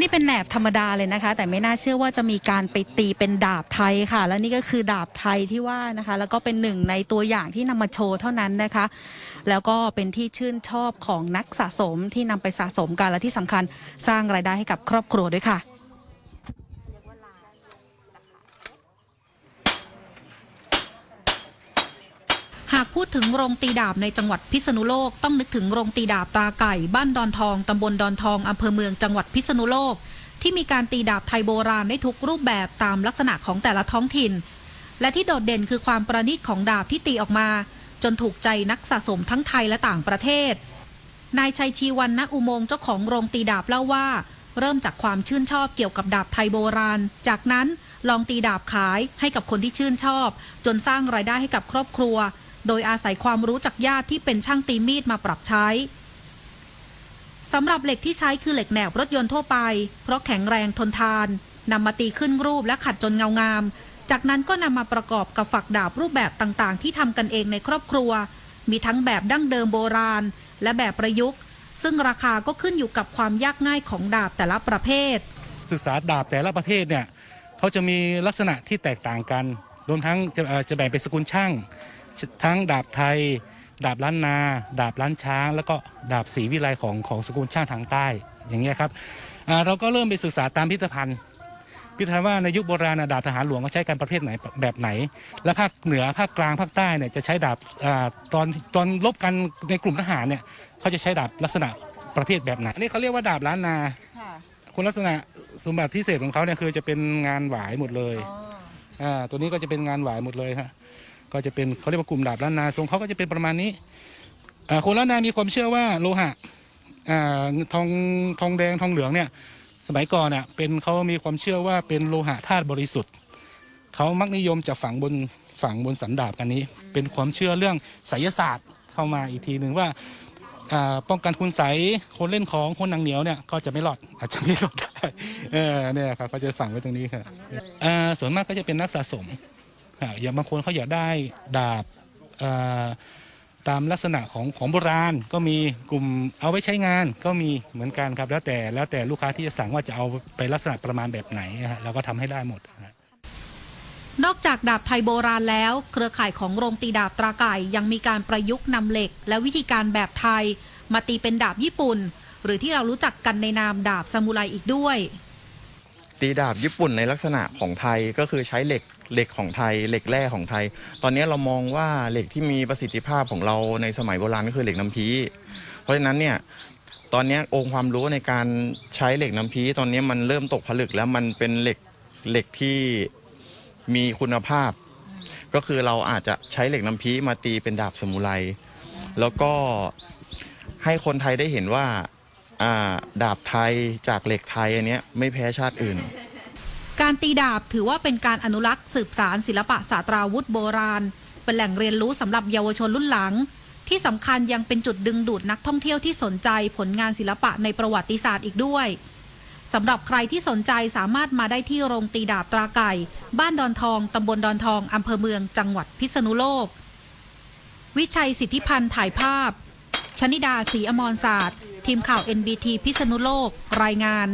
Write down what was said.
นี่เป็นแหนบธรรมดาเลยนะคะ แต่ไม่น่าเชื่อว่าจะมีการไปตีเป็นดาบไทยค่ะ และนี่ก็คือดาบไทยที่ว่านะคะ แล้วก็เป็นหนึ่งในตัวอย่างที่นำมาโชว์เท่านั้นนะคะ แล้วก็เป็นที่ชื่นชอบของนักสะสมที่นำไปสะสมกันและที่สำคัญสร้างรายได้ให้กับครอบครัวด้วยค่ะ หากพูดถึงโรงตีดาบในจังหวัดพิษณุโลกต้องนึกถึงโรงตีดาบตาไก่ บ้านดอนทองตำบลดอนทองอำเภอเมืองจังหวัดพิษณุโลก ที่มีการตีดาบไทยโบราณได้ทุกรูปแบบตามลักษณะของแต่ละท้องถิ่น และที่โดดเด่นคือความประณีตของดาบที่ตีออกมา จนถูกใจนักสะสมทั้งไทยและต่างประเทศนายชัยชีวันณอุโมงค์เจ้าของโรงตีดาบเล่าว่า เริ่มจากความชื่นชอบเกี่ยวกับดาบไทยโบราณ จากนั้นลองตีดาบขายให้กับคนที่ชื่นชอบ จนสร้างรายได้ให้กับครอบครัว โดยอาศัยความรู้จากญาติที่เป็นช่างตีมีดมาปรับใช้สำหรับเหล็กที่ใช้คือเหล็กแหนบรถยนต์ทั่วไป เพราะแข็งแรงทนทานนำมาตีขึ้นรูปและขัดจนเงางาม จากนั้นก็นำมาประกอบกับฝักดาบรูปแบบต่างๆ ที่ทำกันเองในครอบครัว มีทั้งแบบดั้งเดิมโบราณ และแบบประยุกต์ ซึ่งราคาก็ขึ้นอยู่กับความยากง่ายของดาบแต่ละประเภท ศึกษาดาบแต่ละประเภทเนี่ยเขาจะมีลักษณะที่แตกต่างกัน รวมทั้งจะจะแบ่งเป็นสกุลช่าง ทั้งดาบไทย ดาบล้านนา ดาบล้านช้าง แล้วก็ดาบศรีวิไลของของสกุลช่างทางใต้ อย่างเงี้ยครับอ่าเราก็เริ่มไปศึกษาตามพิพิธภัณฑ์พิพิธภัณฑ์ว่าในยุคโบราณน่ะดาบทหารหลวงเขาใช้กันประเภทไหนแบบไหน และภาคเหนือภาคกลางภาคใต้เนี่ยจะใช้ดาบอาตอนตอนลบกันในกลุ่มทหารเนี่ยเขาจะใช้ดาบลักษณะประเภทแบบไหนอันนี้เขาเรียกว่าดาบล้านนาคุณลักษณะสมบัติพิเศษของเขาเนี่ยคือจะเป็นงานหวายหมดเลยอ่าตัวนี้ก็จะเป็นงานหวายหมดเลยฮะ ก็จะเป็นเขาเรียกว่ากลุ่มดาบล้านนาทรงเขาก็จะเป็นประมาณนี้คนล้านนามีความเชื่อว่าโลหะทองทองแดงทองเหลืองเนี่ยสมัยก่อนเนี่ยเป็นเขามีความเชื่อว่าเป็นโลหะธาตุบริสุทธิ์เขามักนิยมจะฝังบนฝังบนสันดาบกันนี้ เป็นความเชื่อเรื่องไสยศาสตร์เข้ามาอีกทีหนึ่งว่าป้องกันคุณใสคนเล่นของคนหนังเหนียวเนี่ยก็จะไม่รอดอาจจะไม่รอดได้เออเนี่ยครับเขาจะฝังไว้ตรงนี้ครับส่วนมากก็จะเป็นนักสะสม อ่าอย่างบางคนเขาอยากได้ดาบอ่าตามลักษณะของของโบราณก็มีกลุ่มเอาไว้ใช้งานก็มีเหมือนกันครับ แล้วแต่แล้วแต่ลูกค้าที่จะสั่งว่าจะเอาไปลักษณะประมาณแบบไหนนะฮะเราก็ทำให้ได้หมดนะฮะนอกจากดาบไทยโบราณแล้ว เครือข่ายของโรงตีดาบตราไก่ยังมีการประยุกต์นำเหล็ก และวิธีการแบบไทย มาตีเป็นดาบญี่ปุ่น หรือที่เรารู้จักกันในนามดาบซามูไรอีกด้วย ตีดาบญี่ปุ่นในลักษณะของไทยก็คือใช้เหล็ก เหล็กของไทยเหล็กแร่ของไทย ตอนนี้เรามองว่าเหล็กที่มีประสิทธิภาพของเราในสมัยโบราณก็คือเหล็กน้ำพีเพราะฉะนั้นเนี่ยตอนนี้องค์ความรู้ในการใช้เหล็กน้ำพีตอนนี้มันเริ่มตกผลึกแล้วมันเป็นเหล็กเหล็กที่มีคุณภาพ ก็คือเราอาจจะใช้เหล็กน้ำพีมาตีเป็นดาบสมุไรแล้วก็ให้คนไทยได้เห็นว่าดาบไทยจากเหล็กไทยอันนี้ไม่แพ้ชาติอื่น การตีดาบถือว่าเป็นการอนุรักษ์สืบสารศิลปะศาสตราวุธโบราณ เป็นแหล่งเรียนรู้สำหรับเยาวชนรุ่นหลัง ที่สำคัญยังเป็นจุดดึงดูดนักท่องเที่ยวที่สนใจผลงานศิลปะในประวัติศาสตร์อีกด้วยสำหรับใครที่สนใจสามารถมาได้ที่โรงตีดาบตราไก่ บ้านดอนทองตำบลดอนทองอำเภอเมืองจังหวัดพิษณุโลก วิชัยสิทธิพันธ์ถ่ายภาพ ชนิดาศรีอมรศาสตร์ ทีมข่าว NBT พิษณุโลก รายงาน